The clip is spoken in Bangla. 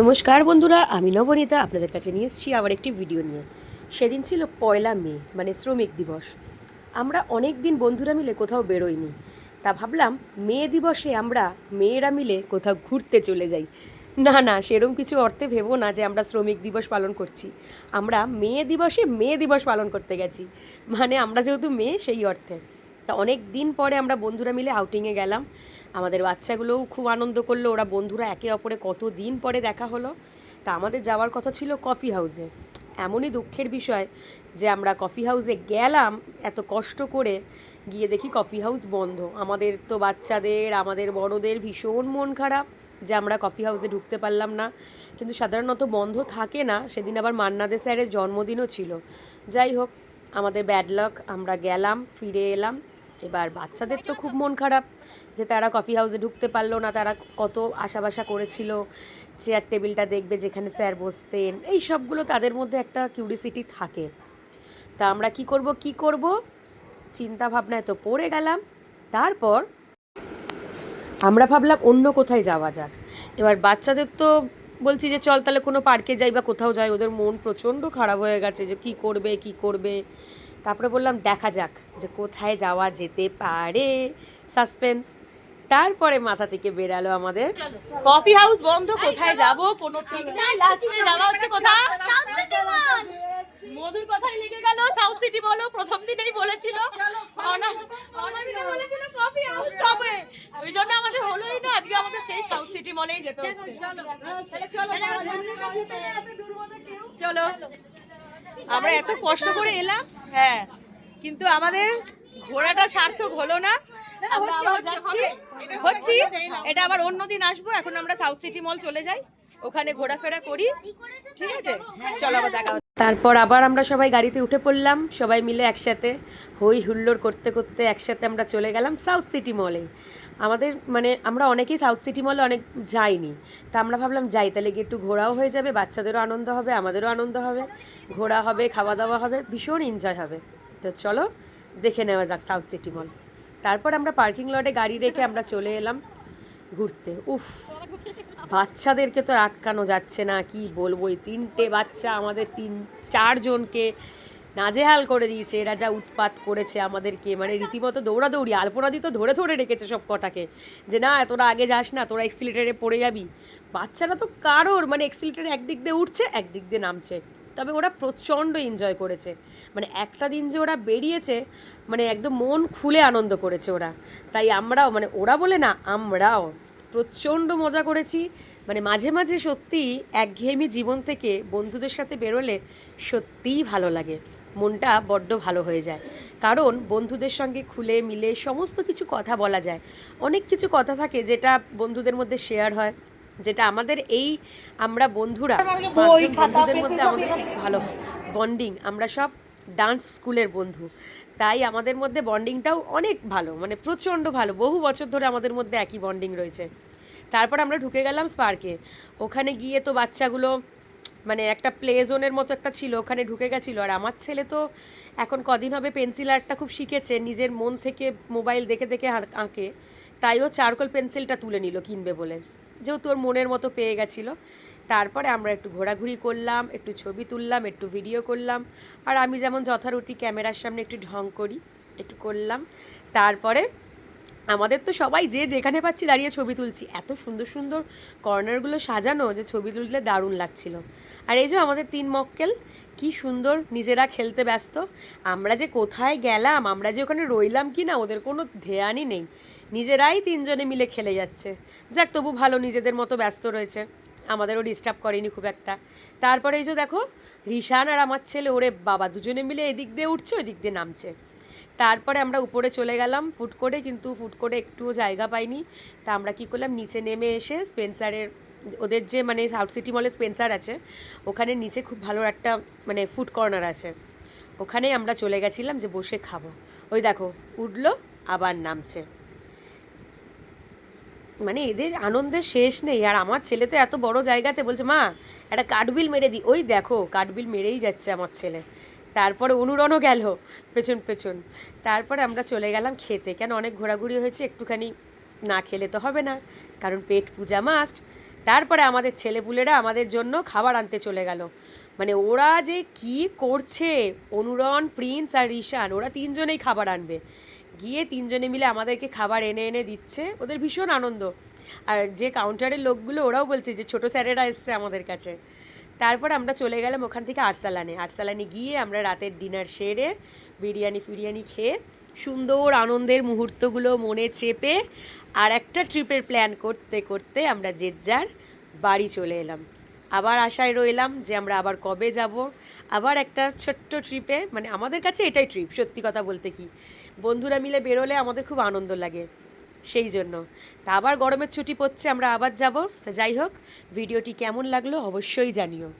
নমস্কার বন্ধুরা, আমি নবনীতা, আপনাদের কাছে নিয়ে এসেছি আবার একটি ভিডিও নিয়ে। সেদিন ছিল পয়লা মে মানে শ্রমিক দিবস। আমরা অনেক দিন বন্ধুরা মিলে কোথাও বেরোইনি। তা ভাবলাম, মে দিবসে আমরা মেয়েরা মিলে কোথাও ঘুরতে চলে যাই। না না, সেরম কিছু অর্থে ভেবো না যে আমরা শ্রমিক দিবস পালন করছি। আমরা মে দিবসে মে দিবস পালন করতে গেছি। মানে আমরা যেহেতু মেয়ে, সেই অর্থে। তা অনেক দিন পরে আমরা বন্ধুরা মিলে আউটিংয়ে গেলাম। আমাদের বাচ্চাগুলোও খুব আনন্দ করল। ওরা বন্ধুরা একে অপরে কত দিন পরে দেখা হলো। তা আমাদের যাওয়ার কথা ছিল কফি হাউসে এমনই দুঃখের বিষয় যে আমরা কফি হাউসে গেলাম এত কষ্ট করে, গিয়ে দেখি কফি হাউস বন্ধ। আমাদের তো বাচ্চাদের, আমাদের বড়দের ভীষণ মন খারাপ যে আমরা কফি হাউসে ঢুকতে পারলাম না। কিন্তু সাধারণত বন্ধ থাকে না, সেদিন আবার মান্নাদে স্যারের জন্মদিনও ছিল। যাই হোক, আমাদের ব্যাড লাক আমরা গেলাম, ফিরে এলাম। এবার বাচ্চাদের তো খুব মন খারাপ যে তারা কফি হাউসে ঢুকতে পারল না, তারা কত আশাবাসা করেছিল চেয়ার টেবিলটা দেখবে যেখানে স্যার বসতেন, এই সবগুলো তাদের মধ্যে একটা কিউরিসিটি থাকে। তা আমরা কি করব কি করব? চিন্তা ভাবনায় তো পড়ে গেলাম। তারপর আমরা ভাবলাম অন্য কোথায় যাওয়া যাক। এবার বাচ্চাদের তো বলছি যে চল তাহলে কোনো পার্কে যাই বা কোথাও যাই, ওদের মন প্রচণ্ড খারাপ হয়ে গেছে যে কি করবে কি করবে? তারপরে বললাম দেখা যাক যে কোথায় যাওয়া যেতে পারে। সাসপেন্স তারপরে মাথা থেকে বেরালো আমাদের কফি হাউস বন্ধ কোথায় যাব কোনো ঠিক নেই লাস্টে যাওয়া হচ্ছে কোথায়? মধুর কথাই লেগে গেল সাউথ সিটি বলো প্রথম দিনেই বলেছিল। বলেছিল কফি হাউস যাবে ওই জন্য আমাদের হলোই না আজকে আমাদের সেই সাউথ সিটি মলেই যেতে হচ্ছে। চলো। চলো। আমরা এত কষ্ট করে এলাম। হ্যাঁ কিন্তু আমাদের ঘোড়াটা সার্থক হলো না। হচ্ছি, এটা আবার অন্যদিন আসব, এখন আমরা সাউথ সিটি মল চলে যাই, ওখানে ঘোরাফেরা করি, ঠিক আছে? চলো আবার দেখা তারপর আবার আমরা সবাই গাড়িতে উঠে পড়লাম, সবাই মিলে একসাথে হই হুল্লোড় করতে করতে একসাথে আমরা চলে গেলাম সাউথ সিটি মলে আমাদের মানে আমরা অনেকেই সাউথ সিটি মলে অনেক যাইনি। তা আমরা ভাবলাম যাই, তাহলে গিয়ে একটু ঘোরাও হয়ে যাবে, বাচ্চাদেরও আনন্দ হবে, আমাদেরও আনন্দ হবে। ঘোরা হবে খাওয়া দাওয়া হবে, ভীষণ এনজয় হবে। তো চলো, দেখে নেওয়া যাক সাউথ সিটি মল তারপর আমরা পার্কিং লটে গাড়ি রেখে আমরা চলে এলাম ঘুরতে। উফ, বাচ্চাদেরকে তো আটকানো যাচ্ছে না, কি বলব? এই তিনটে বাচ্চা আমাদের তিন, চারজনকে নাজেহাল করে দিয়েছে। এরা যা উৎপাত করেছে আমাদেরকে। মানে রীতিমতো দৌড়াদৌড়ি, আলপনাদি তো ধরে ধরে রেখেছে সব কটাকে। যে না, তোরা আগে যাস না, তোরা এক্সিলিটারে পড়ে যাবি। বাচ্চারা তো কারোর মানে এক্সিলিটারে একদিক দিয়ে উঠছে, একদিক দিয়ে নামছে। তবে ওরা প্রচণ্ড এনজয় করেছে। মানে একটা দিন যে ওরা বেরিয়েছে মানে একদম মন খুলে আনন্দ করেছে ওরা। তাই আমরাও মানে ওরা বলে না, আমরাও প্রচণ্ড মজা করেছি। মানে মাঝে মাঝে সত্যি একঘেয়েমি জীবন থেকে বন্ধুদের সাথে বেরোলে সত্যিই ভালো লাগে। মনটা বড্ড ভালো হয়ে যায়। কারণ বন্ধুদের সঙ্গে খুলে মিলে সমস্ত কিছু কথা বলা যায়। অনেক কিছু কথা থাকে যেটা বন্ধুদের মধ্যে শেয়ার হয় যেটা আমাদের এই আমরা বন্ধুরা বন্ধুদের মধ্যে আমাদের খুব ভালো। বন্ডিং আমরা সব ডান্স স্কুলের বন্ধু। তাই আমাদের মধ্যে বন্ডিংটাও অনেক ভালো মানে প্রচণ্ড ভালো। বহু বছর ধরে আমাদের মধ্যে একই বন্ডিং রয়েছে। তারপর আমরা ঢুকে গেলাম স্পার্কে ওখানে গিয়ে তো বাচ্চাগুলো মানে একটা প্লে জোনের মতো একটা ছিল, ওখানে ঢুকে গেছিল। আর আমার ছেলে তো এখন কদিন হবে পেন্সিল আর্টটা খুব শিখেছে, নিজের মন থেকে মোবাইল দেখে দেখে আঁকে। তাই ও চারকোল পেন্সিলটা তুলে নিল কিনবে বলে। যেহেতু ওর মনের মতো পেয়ে গেছিল। তারপরে আমরা একটু ঘোরাঘুরি করলাম, একটু ছবি তুললাম, একটু ভিডিও করলাম। আর আমি যেমন যথারীতি ক্যামেরার সামনে একটু ঢং করি, একটু করলাম। তারপরে আমাদের তো সবাই যে যেখানে পাচ্ছি দাঁড়িয়ে ছবি তুলছি। এত সুন্দর সুন্দর কর্নারগুলো সাজানো যে ছবি তুললে দারুণ লাগছিল। আর এই যে আমাদের তিন মক্কেল, কি সুন্দর নিজেরা খেলতে ব্যস্ত। আমরা যে কোথায় গেলাম, আমরা যে ওখানে রইলাম কি না ওদের কোনো ধ্যানই নেই। নিজেরাই তিনজনে মিলে খেলে যাচ্ছে। যাক, তবু ভালো নিজেদের মতো ব্যস্ত রয়েছে। আমাদেরও ডিস্টার্ব করেনি খুব একটা। তারপরে এই যে দেখো, রিশান আর আমার ছেলে, ওরে বাবা, দুজনে মিলে এদিক দিয়ে উঠছে ওই দিক দিয়ে নামছে। তারপরে আমরা উপরে চলে গেলাম ফুড কোর্টে কিন্তু ফুড কোর্টে একটুও জায়গা পাইনি। তা আমরা কি করলাম, নিচে নেমে এসে স্পেন্সারের, ওদের যে মানে সাউথ সিটি মলে স্পেন্সার আছে, ওখানে নিচে খুব ভালো একটা মানে ফুড কর্নার আছে। ওখানেই আমরা চলে গেছিলাম যে বসে খাব। ওই দেখো, উঠল, আবার নামছে। মানে এদের আনন্দের শেষ নেই। আর আমার ছেলে তো এত বড় জায়গাতে বলছে, মা, একটা কাঠবিল মেরে দিই ওই দেখো, কাঠবিল মেরেই যাচ্ছে আমার ছেলে। তারপরে অনুরণও গেল পেছন পেছন। তারপরে আমরা চলে গেলাম খেতে। কেন অনেক ঘোরাঘুরি হয়েছে, একটুখানি না খেলে তো হবে না, কারণ পেট পূজা মাস্ট তারপরে আমাদের ছেলেপুলেরা আমাদের জন্য খাবার আনতে চলে গেল। মানে ওরা যে কি করছে, অনুরণ, প্রিন্স আর ঋষান ওরা তিনজনেই খাবার আনবে। গিয়ে তিনজনে মিলে আমাদেরকে খাবার এনে এনে দিচ্ছে, ওদের ভীষণ আনন্দ। আর যে কাউন্টারের লোকগুলো, ওরাও বলছে যে ছোট স্যারেরা এসছে আমাদের কাছে। তারপর আমরা চলে গেলাম ওখান থেকে আরসালানে। আরসালানে গিয়ে আমরা রাতের ডিনার সেরে বিরিয়ানি ফিরিয়ানি খেয়ে সুন্দর আনন্দের মুহূর্তগুলো মনে চেপে আর একটা ট্রিপের প্ল্যান করতে করতে আমরা যে যার বাড়ি চলে এলাম। আবার আশায় রইলাম যে আমরা আবার কবে যাব। আবার একটা ছোট্ট ট্রিপে মানে আমাদের কাছে এটাই ট্রিপ সত্যি কথা বলতে কি। বন্ধুরা মিলে বেরোলে আমাদের খুব আনন্দ লাগে। সেই জন্য। তা আবার গরমের ছুটি পড়ছে, আমরা আবার যাব। তা যাই হোক, ভিডিওটি কেমন লাগল অবশ্যই জানিও।